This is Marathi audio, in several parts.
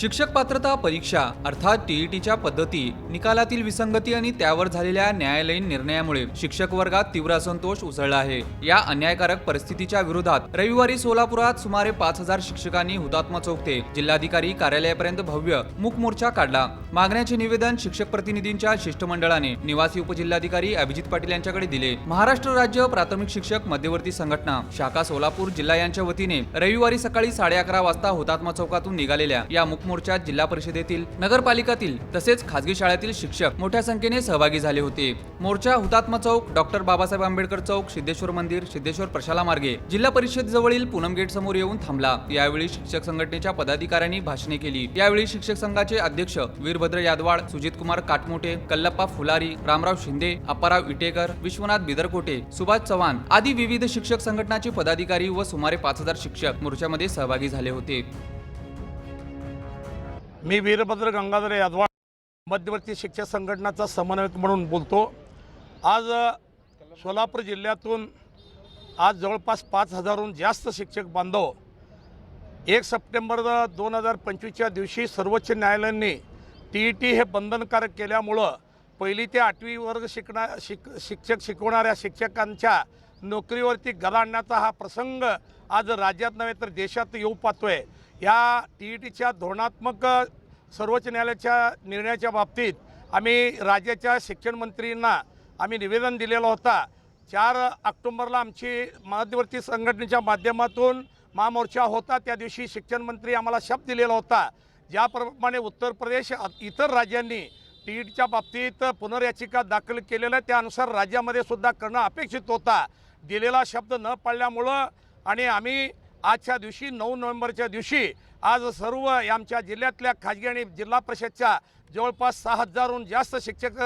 शिक्षक पात्रता परीक्षा अर्थात टीईटीच्या पद्धती निकालातील विसंगती आणि त्यावर झालेल्या न्यायालयीन निर्णयामुळे शिक्षक वर्गात तीव्र असंतोष उसळला आहे. या अन्यायकारक परिस्थितीच्या विरोधात रविवारी सोलापुरात सुमारे पाच हजार शिक्षकांनी हुतात्मा चौक ते जिल्हाधिकारी कार्यालयापर्यंत भव्य मूक मोर्चा काढला. मागण्याचे निवेदन शिक्षक प्रतिनिधींच्या शिष्टमंडळाने निवासी उपजिल्हाधिकारी अभिजित पाटील यांच्याकडे दिले. महाराष्ट्र राज्य प्राथमिक शिक्षक मध्यवर्ती संघटना शाखा सोलापूर जिल्हा यांच्या वतीने रविवारी सकाळी साडे अकरा वाजता हुतात्मा चौकातून निघालेल्या या मोर्चा मोर्चात जिल्हा परिषदेतील नगरपालिकातील तसेच खासगी शाळेतील शिक्षक मोठ्या संख्येने सहभागी झाले होते. मोर्चा हुतात्मा चौक डॉक्टर बाबासाहेब आंबेडकर चौक सिद्धेश्वर मंदिर सिद्धेश्वर प्रशाला मार्गे. जिल्हा परिषद जवळील पूनम गेट समोर येऊन थांबला. यावेळी शिक्षक संघटनेच्या पदाधिकाऱ्यांनी भाषणे केली. यावेळी शिक्षक संघाचे अध्यक्ष वीरभद्र यादवाड सुजित कुमार काटमोटे कल्लप्पा फुलारी रामराव शिंदे अप्पाराव इटेकर विश्वनाथ बिदरकोटे सुभाष चव्हाण आदी विविध शिक्षक संघटनाचे पदाधिकारी व सुमारे पाच हजार शिक्षक मोर्चामध्ये सहभागी झाले होते. मी वीरभद्र गंगाधर यादवा मध्यवर्ती शिक्षक संघटनाचा समन्वयक म्हणून बोलतो. आज सोलापूर जिल्ह्यातून आज जवळपास पाच हजारहून जास्त शिक्षक बांधव एक सप्टेंबर दोन हजार पंचवीसच्या दिवशी सर्वोच्च न्यायालयाने टी ई टी हे बंधनकारक केल्यामुळं पहिली ते आठवी वर्ग शिकणा शिक शिक्षक शिकवणाऱ्या शिक्षकांच्या नोकरीवरती गदा आणण्याचा हा प्रसंग आज राज्यात नव्हे तर देशात येऊ पाहतो आहे या टी ई टीच्या धोरणात्मक सर्वोच्च न्यायालयाच्या निर्णयाच्या बाबतीत आम्ही राज्याच्या शिक्षण मंत्रींना आम्ही निवेदन दिलेलं होता. चार ऑक्टोंबरला आमची मध्यवर्ती संघटनेच्या माध्यमातून महामोर्चा होता. त्या दिवशी शिक्षण मंत्री आम्हाला शब्द दिलेला होता. ज्याप्रमाणे उत्तर प्रदेश इतर राज्यांनी टी टीईटीच्या बाबतीत पुनर्याचिका दाखल केलेल्या त्यानुसार राज्यामध्ये सुद्धा करणं अपेक्षित होता. दिलेला शब्द न पाळल्यामुळं आणि आम्ही आजच्या दिवशी नऊ नोव्हेंबरच्या दिवशी आज सर्व आमच्या जिल्ह्यातल्या खाजगी आणि जिल्हा परिषदच्या जवळपास सहा हजारहून जास्त शिक्षक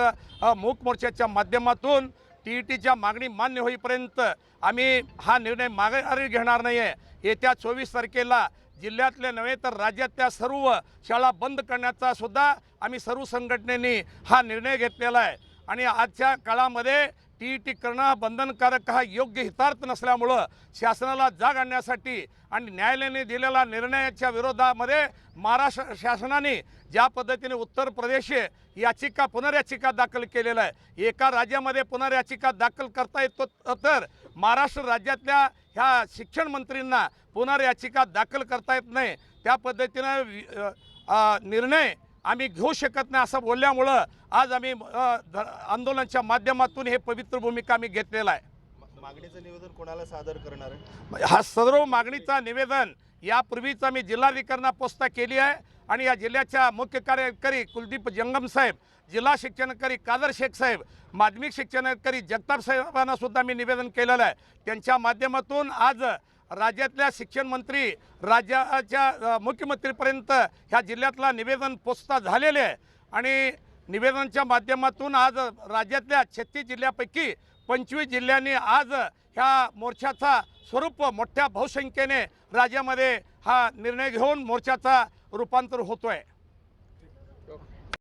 मूक मोर्चाच्या माध्यमातून टी ई टीच्या मागणी मान्य होईपर्यंत आम्ही हा निर्णय माघारी घेणार नाही आहे येत्या चोवीस तारखेला जिल्ह्यातल्या नव्हे तर राज्यातल्या सर्व शाळा बंद करण्याचा सुद्धा आम्ही सर्व संघटनेनी हा निर्णय घेतलेला आहे. आणि आजच्या काळामध्ये टी ई टी करणं हा बंधनकारक हा योग्य हितार्थ नसल्यामुळं शासनाला जाग आणण्यासाठी आणि न्यायालयाने दिलेल्या निर्णयाच्या विरोधामध्ये महाराष्ट्र शासनाने ज्या पद्धतीने उत्तर प्रदेश याचिका पुनर्याचिका दाखल केलेलं आहे. एका राज्यामध्ये पुनर्याचिका दाखल करता येतो तर महाराष्ट्र राज्यातल्या ह्या शिक्षण मंत्रींना पुनर्याचिका दाखल करता येत नाही. त्या पद्धतीनं निर्णय आम्ही घेऊ शकत नाही असं बोलल्यामुळं आज आम्ही आंदोलनाच्या माध्यमातून हे पवित्र भूमिका आम्ही घेतलेला आहे. मागणीचं निवेदन कोणाला सादर करणार आहे? हा सर्व मागणीचा निवेदन यापूर्वीच आम्ही जिल्हाधिकाऱ्यांना पोस्ता केली आहे आणि या जिल्ह्याच्या मुख्य कार्यकारी कुलदीप जंगम साहेब जिल्हा शिक्षणाधिकारी कादर शेख साहेब माध्यमिक शिक्षणाधिकारी जगताप साहेबांना सुद्धा मी निवेदन केलेलं आहे. त्यांच्या माध्यमातून आज राज्यातल्या शिक्षण मंत्री राज्याच्या मुख्यमंत्रीपर्यंत ह्या जिल्ह्यातला निवेदन पोचता झालेले आहे. आणि निवेदनाच्या माध्यमातून आज राज्यातल्या छत्तीस जिल्ह्यापैकी पंचवीस जिल्ह्यांनी आज ह्या मोर्चाचा स्वरूप मोठ्या बहुसंख्येने राज्यामध्ये हा निर्णय घेऊन मोर्चाचा रूपांतर होतो आहे